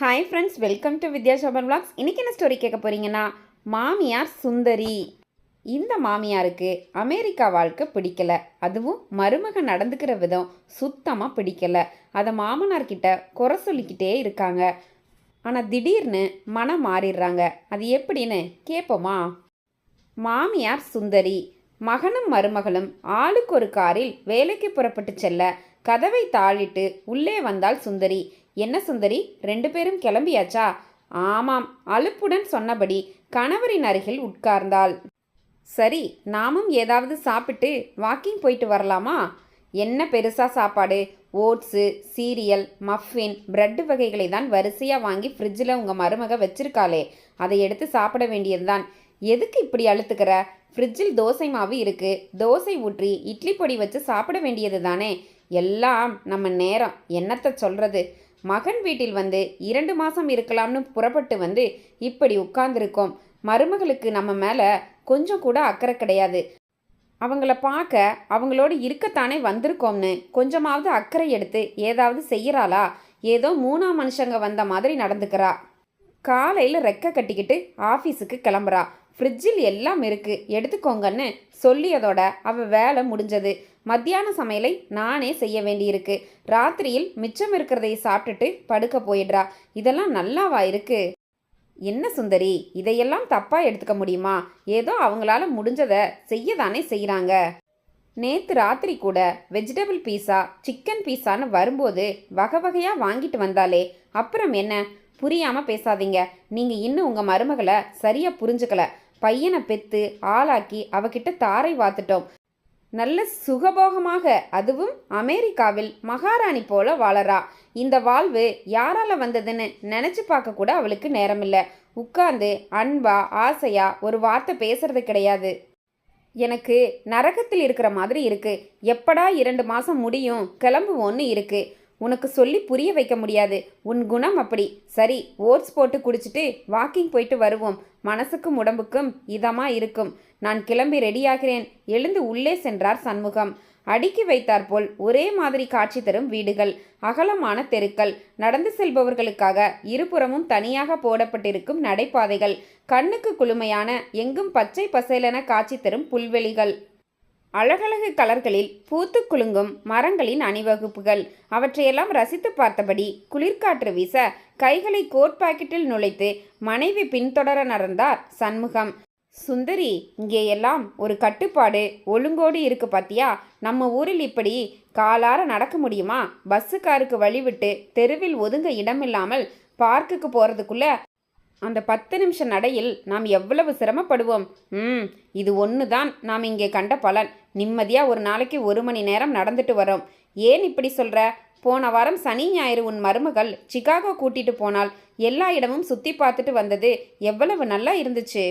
Hi friends welcome to Vidya Shoban vlogs. இன்றைக்கி என்ன story கேட்க போறீங்கன்னா மாமியார் சுந்தரி. இந்த மாமியாருக்கு அமெரிக்கா வாழ்க்கை பிடிக்கல. அதுவும் மருமக நடந்துக்கிற விதம் சுத்தமாக பிடிக்கல. அதை மாமனார்கிட்ட குறை சொல்லிக்கிட்டே இருக்காங்க. ஆனால் திடீர்னு மனம் மாறிடுறாங்க. அது எப்படின்னு கேட்போமா மாமியார் சுந்தரி மகனும் மருமகளும் ஆளுக்கு ஒரு காரில் வேலைக்கு புறப்பட்டு செல்ல கதவை தாளிட்டு உள்ளே வந்தாள் சுந்தரி. என்ன சுந்தரி ரெண்டு பேரும் கிளம்பியாச்சா? ஆமாம் அலுப்புடன் சொன்னபடி கணவரின் அருகில் உட்கார்ந்தாள். சரி நாமும் ஏதாவது சாப்பிட்டு வாக்கிங் போயிட்டு வரலாமா? என்ன பெருசா சாப்பாடு? ஓட்ஸு சீரியல் மஃபின் பிரெட் வகைகளை தான் வரிசையாக வாங்கி ஃப்ரிட்ஜில் உங்கள் மருமக வச்சிருக்காளே. அதை எடுத்து சாப்பிட வேண்டியதுதான். எதுக்கு இப்படி அழுத்துக்கிற? ஃப்ரிட்ஜில் தோசை மாவு இருக்கு. தோசை ஊற்றி இட்லி பொடி வச்சு சாப்பிட வேண்டியது தானே எல்லாம் நம்ம நேரம். என்னத்தை சொல்கிறது மகன் வீட்டில் வந்து இரண்டு மாதம் இருக்கலாம்னு புறப்பட்டு வந்து இப்படி உட்கார்ந்துருக்கோம். மருமகளுக்கு நம்ம மேலே கொஞ்சம் கூட அக்கறை கிடையாது. அவங்கள பார்க்க அவங்களோட இருக்கத்தானே வந்திருக்கோம்னு கொஞ்சமாவது அக்கறை எடுத்து ஏதாவது செய்யறாளா? ஏதோ மூணாம் மனுஷங்க வந்த மாதிரி நடந்துக்கிறா. காலையில் ரெக்க கட்டிக்கிட்டு ஆஃபீஸுக்கு கிளம்புறா. ஃப்ரிட்ஜில் எல்லாம் இருக்கு. எடுத்துக்கோங்கன்னு சொல்லியதோட அவ வேலை முடிஞ்சது. மத்தியான சமையலை நானே செய்ய வேண்டியிருக்கு. ராத்திரியில் மிச்சம் இருக்கிறதை சாப்பிட்டுட்டு படுக்க போயிடுறா. இதெல்லாம் நல்லாவா இருக்கு? என்ன சுந்தரி இதையெல்லாம் தப்பா எடுத்துக்க முடியுமா? ஏதோ அவங்களால முடிஞ்சதை செய்ய தானே செய்கிறாங்க நேத்து ராத்திரி கூட வெஜிடபிள் பீஸா சிக்கன் பீஸான்னு வரும்போது வகை வகையாக வாங்கிட்டு வந்தாலே அப்புறம் என்ன? புரியாமல் பேசாதீங்க. நீங்கள் இன்னும் உங்கள் மருமகளை சரியாக புரிஞ்சுக்கல. பையனை பெத்து ஆளாக்கி அவகிட்ட தாரை வாத்துட்டோம். நல்ல சுகபோகமாக அதுவும் அமெரிக்காவில் மகாராணி போல வாழறா. இந்த வாழ்வு யாரால வந்ததுன்னு நினைச்சு பார்க்க கூட அவளுக்கு நேரமில்ல. உட்கார்ந்து அன்பா ஆசையா ஒரு வார்த்தை பேசுறது கிடையாது. எனக்கு நரகத்தில் இருக்கிற மாதிரி இருக்கு. எப்படா இரண்டு மாசம் முடியும் கிளம்புவோன்னு இருக்கு. உனக்கு சொல்லி புரிய வைக்க முடியாது. உன் குணம் அப்படி. சரி ஓட்ஸ் போட்டு குடிச்சிட்டு வாக்கிங் போயிட்டு வருவோம். மனசுக்கும் உடம்புக்கும் இதமா இருக்கும். நான் கிளம்பி ரெடியாகிறேன். எழுந்து உள்ளே சென்றார் சண்முகம். அடுக்கி வைத்தாற்போல் ஒரே மாதிரி காட்சி தரும் வீடுகள். அகலமான தெருக்கள். நடந்து செல்பவர்களுக்காக இருபுறமும் தனியாக போடப்பட்டிருக்கும் நடைபாதைகள். கண்ணுக்கு குளுமையான எங்கும் பச்சை பசேலென காட்சி தரும் புல்வெளிகள். அழகழகு கலர்களில் பூத்து குலுங்கும் மரங்களின் அணிவகுப்புகள். அவற்றையெல்லாம் ரசித்து பார்த்தபடி குளிர்காற்று வீச கைகளை கோட் பாக்கெட்டில் நுழைத்து மனைவி பின்தொடர நடந்தார் சண்முகம். சுந்தரி இங்கே எல்லாம் ஒரு கட்டுப்பாடு ஒழுங்கோடு இருக்கு பாத்தியா? நம்ம ஊரில் இப்படி காலார நடக்க முடியுமா? பஸ்ஸுக்காருக்கு வழிவிட்டு தெருவில் ஒதுங்க இடமில்லாமல் பார்க்குக்கு போகிறதுக்குள்ள அந்த பத்து நிமிஷ நடையில் நாம் எவ்வளவு சிரமப்படுவோம்? ம் இது ஒன்று தான் நாம் இங்கே கண்ட பலன். நிம்மதியாக ஒரு நாளைக்கு ஒரு மணி நேரம் நடந்துட்டு வரோம். ஏன் இப்படி சொல்கிற போன வாரம் சனி ஞாயிறு உன் மருமகள் சிகாகோ கூட்டிட்டு போனால் எல்லா இடமும் சுற்றி பார்த்துட்டு வந்தது எவ்வளவு நல்லா இருந்துச்சு.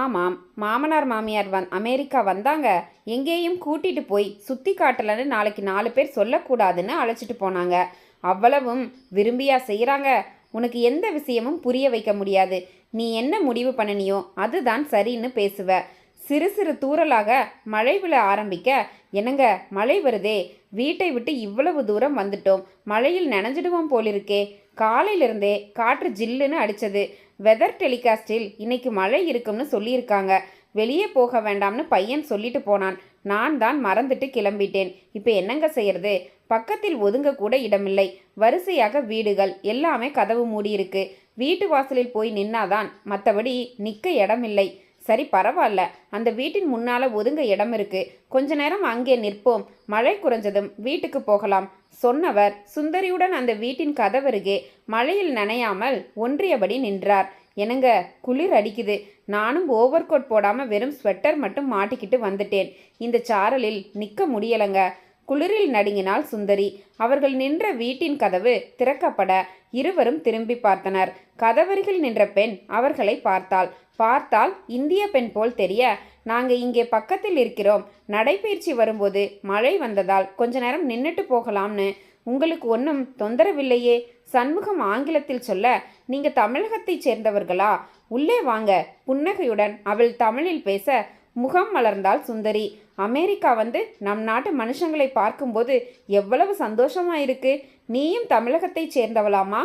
ஆமாம் மாமனார் மாமியார் வந் அமெரிக்கா வந்தாங்க. எங்கேயும் கூட்டிட்டு போய் சுற்றி காட்டலன்னு நாளைக்கு நாலு பேர் சொல்லக்கூடாதுன்னு அழைச்சிட்டு போனாங்க. அவ்வளவும் விரும்பியா செய்கிறாங்க உனக்கு எந்த விஷயமும் புரிய வைக்க முடியாது. நீ என்ன முடிவு பண்ணனியோ அதுதான் சரின்னு பேசுவ. சிறு சிறு தூரலாக மழை விழ ஆரம்பிக்க என்னங்க மழை வருதே. வீட்டை விட்டு இவ்வளவு தூரம் வந்துட்டோம். மழையில் நனைஞ்சிடுவோம் போலிருக்கே. காலையிலிருந்தே காற்று ஜில்லுன்னு அடிச்சது. வெதர் டெலிகாஸ்டில் இன்னைக்கு மழை இருக்கும்னு சொல்லியிருக்காங்க. வெளியே போக வேண்டாம்னு பையன் சொல்லிட்டு போனான். நான் தான் மறந்துட்டு கிளம்பிட்டேன். இப்போ என்னங்க செய்யறது? பக்கத்தில் ஒதுங்க கூட இடமில்லை. வரிசையாக வீடுகள் எல்லாமே கதவு மூடியிருக்கு. வீட்டு வாசலில் போய் நின்னாதான் மற்றபடி நிற்க இடமில்லை. சரி பரவாயில்ல. அந்த வீட்டின் முன்னால ஒதுங்க இடம் இருக்கு கொஞ்ச நேரம் அங்கே நிற்போம். மழை குறைஞ்சதும் வீட்டுக்கு போகலாம். சொன்னவர் சுந்தரியுடன் அந்த வீட்டின் கதவருகே மழையில் நனையாமல் ஒன்றியபடி நின்றார். என்னங்க குளிர் அடிக்குது. நானும் ஓவர் கோட் போடாமல் வெறும் ஸ்வெட்டர் மட்டும் மாட்டிக்கிட்டு வந்துட்டேன். இந்த சாரலில் நிற்க முடியலங்க. குளிரில் நடுங்கினாள் சுந்தரி. அவர்கள் நின்ற வீட்டின் கதவு திறக்கப்பட இருவரும் திரும்பி பார்த்தனர். கதவருகில் நின்ற பெண் அவர்களை பார்த்தாள். பார்த்தால் இந்திய பெண் போல் தெரிய நாங்கள் இங்கே பக்கத்தில் இருக்கிறோம். நடைபயிற்சி வரும்போது மழை வந்ததால் கொஞ்ச நேரம் நின்றுட்டு போகலாம்னு உங்களுக்கு ஒன்றும் தொந்தரவில்லையே? சண்முகம் ஆங்கிலத்தில் சொல்ல நீங்க தமிழகத்தைச் சேர்ந்தவர்களா? உள்ளே வாங்க. புன்னகையுடன் அவள் தமிழில் பேச முகம் மலர்ந்தாள் சுந்தரி. அமெரிக்கா வந்து நம் நாட்டு மனுஷங்களை பார்க்கும்போது எவ்வளவு சந்தோஷமா இருக்கு. நீயும் தமிழகத்தைச் சேர்ந்தவளாமா?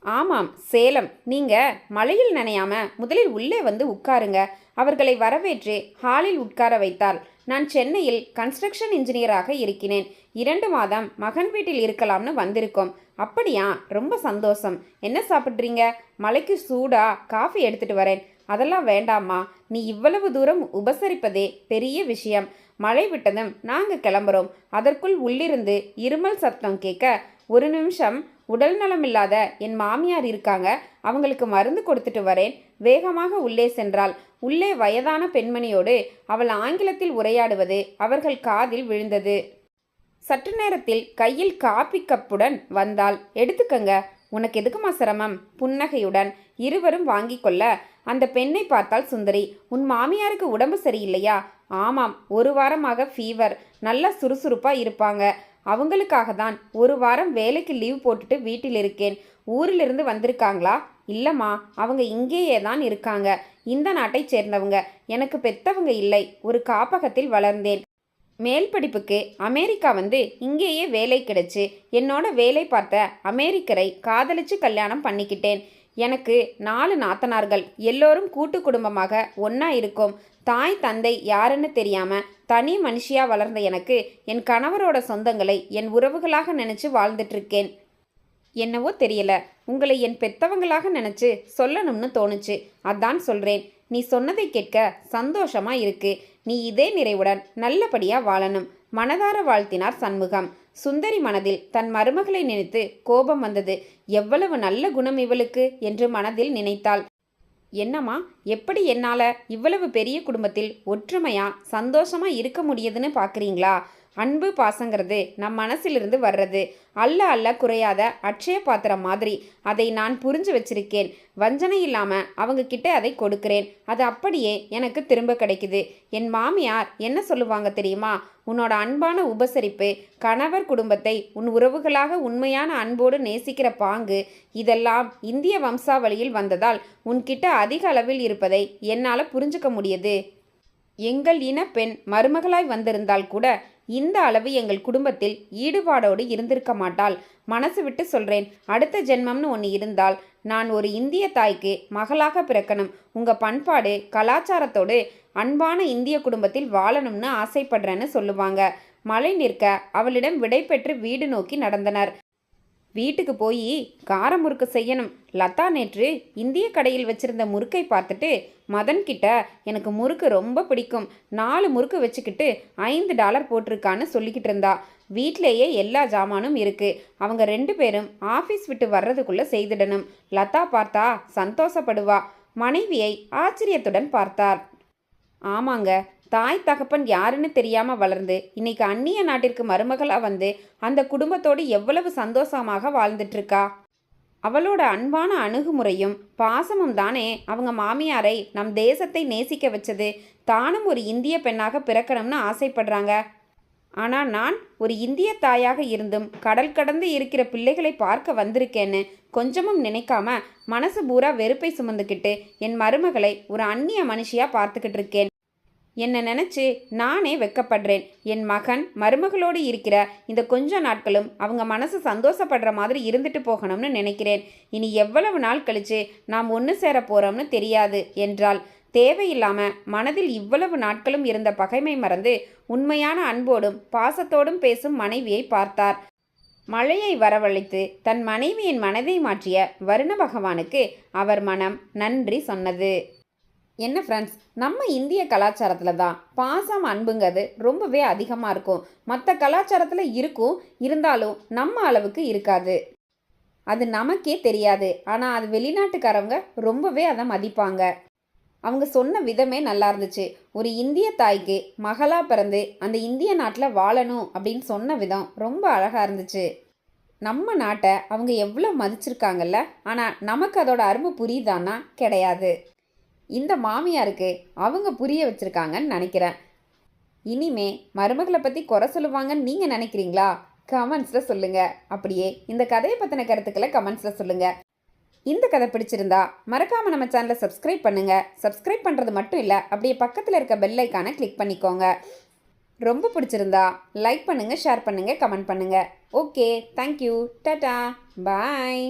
ஆமாம் சேலம். நீங்க மழையில் நனையாம முதலில் உள்ளே வந்து உட்காருங்க. அவர்களை வரவேற்று ஹாலில் உட்கார வைத்தாள். நான் சென்னையில் கன்ஸ்ட்ரக்ஷன் இன்ஜினியராக இருக்கிறேன். இரண்டு மாதம் மகன் வீட்டில் இருக்கலாம்னு வந்திருக்கோம். அப்படியா? ரொம்ப சந்தோஷம். என்ன சாப்பிட்றீங்க? மலைக்கு சூடா? காஃபி எடுத்துட்டு வரேன். அதெல்லாம் வேண்டாமா நீ இவ்வளவு தூரம் உபசரிப்பதே பெரிய விஷயம். மழை விட்டதும் நாங்கள் கிளம்புறோம். அதற்குள் உள்ளிருந்து இருமல் சத்தம் கேட்க ஒரு நிமிஷம் உடல் நலமில்லாத என் மாமியார் இருக்காங்க அவங்களுக்கு மருந்து கொடுத்துட்டு வரேன். வேகமாக உள்ளே சென்றாள். உள்ளே வயதான பெண்மணியோடு அவள் ஆங்கிலத்தில் உரையாடுவது அவர்கள் காதில் விழுந்தது. சற்று நேரத்தில் கையில் காப்பி கப்புடன் வந்தாள். எடுத்துக்கங்க. உனக்கு எதுக்குமா சிரமம்? புன்னகையுடன் இருவரும் வாங்கி கொள்ள அந்த பெண்ணை பார்த்தால் சுந்தரி. உன் மாமியாருக்கு உடம்பு சரியில்லையா? ஆமாம் ஒரு வாரமாக ஃபீவர் நல்லா சுறுசுறுப்பாக இருப்பாங்க. அவங்களுக்காக தான் ஒரு வாரம் வேலைக்கு லீவ் போட்டுட்டு வீட்டில் இருக்கேன். ஊரிலிருந்து வந்திருக்காங்களா? இல்லைம்மா அவங்க இங்கேயே தான் இருக்காங்க. இந்த நாட்டை சேர்ந்தவங்க. எனக்கு பெத்தவங்க இல்லை. ஒரு காப்பகத்தில் வளர்ந்தேன். மேல் படிப்புக்கு அமெரிக்கா வந்து இங்கேயே வேலை கிடைச்சு. என்னோட வேலை பார்த்த அமெரிக்கரை காதலிச்சு கல்யாணம் பண்ணிக்கிட்டேன். எனக்கு நாலு நாத்தனார்கள் எல்லோரும் கூட்டு குடும்பமாக ஒன்றா இருக்கும். தாய் தந்தை யாருன்னு தெரியாமல் தனி மனுஷியாக வளர்ந்த எனக்கு என் கணவரோட சொந்தங்களை என் உறவுகளாக நினச்சி வாழ்ந்துட்டுருக்கேன். என்னவோ தெரியல. உங்களை என் பெத்தவங்களாக நினச்சி சொல்லணும்னு தோணுச்சு. அதான் சொல்கிறேன் நீ சொன்னதை கேட்க சந்தோஷமாக இருக்கு. நீ இதே நிறைவுடன் நல்லபடியாக வாழணும். மனதார வாழ்த்தினார் சண்முகம். சுந்தரி மனதில் தன் மருமகளை நினைத்து கோபம் வந்தது. எவ்வளவு நல்ல குணம் இவளுக்கு என்று மனதில் நினைத்தாள். என்னம்மா எப்படி என்னால் இவ்வளவு பெரிய குடும்பத்தில் ஒற்றுமையா சந்தோஷமா இருக்க முடியுதுன்னு பார்க்குறீங்களா அன்பு பாசங்கிறது நம் மனசிலிருந்து வர்றது. அல்ல அல்ல குறையாத அட்சய பாத்திரம் மாதிரி. அதை நான் புரிஞ்சு வச்சிருக்கேன். வஞ்சனை இல்லாமல் அவங்க கிட்ட அதை கொடுக்கிறேன். அது அப்படியே எனக்கு திரும்ப கிடைக்குது. என் மாமியார் என்ன சொல்லுவாங்க தெரியுமா? உன்னோட அன்பான உபசரிப்பு கணவர் குடும்பத்தை உன் உறவுகளாக உண்மையான அன்போடு நேசிக்கிற பாங்கு இதெல்லாம் இந்திய வம்சாவளியில் வந்ததால் உன்கிட்ட அதிக அளவில் இருப்பதை என்னால் புரிஞ்சுக்க முடியுது. எங்கள் இன பெண் மருமகளாய் வந்திருந்தால் கூட இந்த அளவு எங்கள் குடும்பத்தில் ஈடுபாடோடு இருந்திருக்க மாட்டாள். மனசு விட்டு சொல்றேன். அடுத்த ஜென்மம்னு ஒன்று இருந்தால் நான் ஒரு இந்திய தாய்க்கு மகளாக பிறக்கணும். உங்கள் பண்பாடு கலாச்சாரத்தோடு அன்பான இந்திய குடும்பத்தில் வாழணும்னு ஆசைப்படுறேன்னு சொல்லுவாங்க. மழை நிற்க அவளிடம் விடை பெற்று வீடு நோக்கி நடந்தனர். வீட்டுக்கு போய் கார முறுக்கு செய்யணும். லதா நேற்று இந்திய கடையில் வச்சிருந்த முறுக்கை பார்த்துட்டு மதன்கிட்ட எனக்கு முறுக்கு ரொம்ப பிடிக்கும். நாலு முறுக்கு வச்சுக்கிட்டு ஐந்து டாலர் போட்டிருக்கான்னு சொல்லிக்கிட்டு இருந்தா. வீட்டிலேயே எல்லா ஜாமானும் இருக்கு. அவங்க ரெண்டு பேரும் ஆஃபீஸ் விட்டு வர்றதுக்குள்ள செய்திடணும். லதா பார்த்தா சந்தோஷப்படுவா. மனைவியை ஆச்சரியத்துடன் பார்த்தார். ஆமாங்க தாய் தகப்பன் யாருன்னு தெரியாமல் வளர்ந்து இன்னைக்கு அந்நிய நாட்டிற்கு மருமகளாக வந்து அந்த குடும்பத்தோடு எவ்வளவு சந்தோஷமாக வாழ்ந்துட்டுருக்கா அவளோட அன்பான அணுகுமுறையும் பாசமும் தானே அவங்க மாமியாரை நம் தேசத்தை நேசிக்க வச்சது. தானும் ஒரு இந்திய பெண்ணாக பிறக்கணும்னு ஆசைப்படுறாங்க. ஆனால் நான் ஒரு இந்திய தாயாக இருந்தும் கடல் கடந்து இருக்கிற பிள்ளைகளை பார்க்க வந்திருக்கேன்னு கொஞ்சமும் நினைக்காம மனசு பூரா வெறுப்பை சுமந்துக்கிட்டு என் மருமகளை ஒரு அந்நிய மனுஷியாக பார்த்துக்கிட்டு இருக்கேன். என்னை நினச்சி நானே வெக்கப்படுறேன். என் மகன் மருமகளோடு இருக்கிற இந்த கொஞ்ச நாட்களும் அவங்க மனசு சந்தோஷப்படுற மாதிரி இருந்துட்டு போகணும்னு நினைக்கிறேன். இனி எவ்வளவு நாள் கழிச்சு நாம் ஒன்று சேர போகிறோம்னு தெரியாது என்றால் தேவையில்லாமல் மனதில் இவ்வளவு நாட்களும் இருந்த பகைமை மறந்து உண்மையான அன்போடும் பாசத்தோடும் பேசும் மனைவியை பார்த்தார். மழையை வரவழைத்து தன் மனைவியின் மனதை மாற்றிய வருண பகவானுக்கு அவர் மனம் நன்றி சொன்னது. என்ன ஃப்ரெண்ட்ஸ் நம்ம இந்திய கலாச்சாரத்தில் தான் பாசம் அன்புங்கிறது ரொம்பவே அதிகமாக இருக்கும். மற்ற கலாச்சாரத்தில் இருக்கும் இருந்தாலும் நம்ம அளவுக்கு இருக்காது. அது நமக்கே தெரியாது. ஆனால் அது வெளிநாட்டுக்காரவங்க ரொம்பவே அதை மதிப்பாங்க. அவங்க சொன்ன விதமே நல்லா இருந்துச்சு. ஒரு இந்திய தாய்க்கு மகளாக பிறந்து அந்த இந்திய நாட்டில் வாழணும் அப்படின்னு சொன்ன விதம் ரொம்ப அழகாக இருந்துச்சு. நம்ம நாட்டை அவங்க எவ்வளோ மதிச்சிருக்காங்கல்ல? ஆனால் நமக்கு அதோட அருமை புரியுதானா கிடையாது. இந்த மாமியாருக்கு அவங்க புரிய வச்சுருக்காங்கன்னு நினைக்கிறேன். இனிமே மருமகளை பற்றி குறை சொல்லுவாங்கன்னு நீங்கள் நினைக்கிறீங்களா? கமெண்ட்ஸில் சொல்லுங்கள் அப்படியே இந்த கதையை பற்றின கருத்துக்களை கமெண்ட்ஸில் சொல்லுங்கள் இந்த கதை பிடிச்சிருந்தா மறக்காமல் நம்ம சேனலை சப்ஸ்கிரைப் பண்ணுங்கள் சப்ஸ்கிரைப் பண்ணுறது மட்டும் இல்லை அப்படியே பக்கத்தில் இருக்க பெல் ஐக்கானை கிளிக் பண்ணிக்கோங்க. ரொம்ப பிடிச்சிருந்தா லைக் பண்ணுங்கள் ஷேர் பண்ணுங்கள் கமெண்ட் பண்ணுங்கள் ஓகே தேங்க்யூ டாட்டா பாய்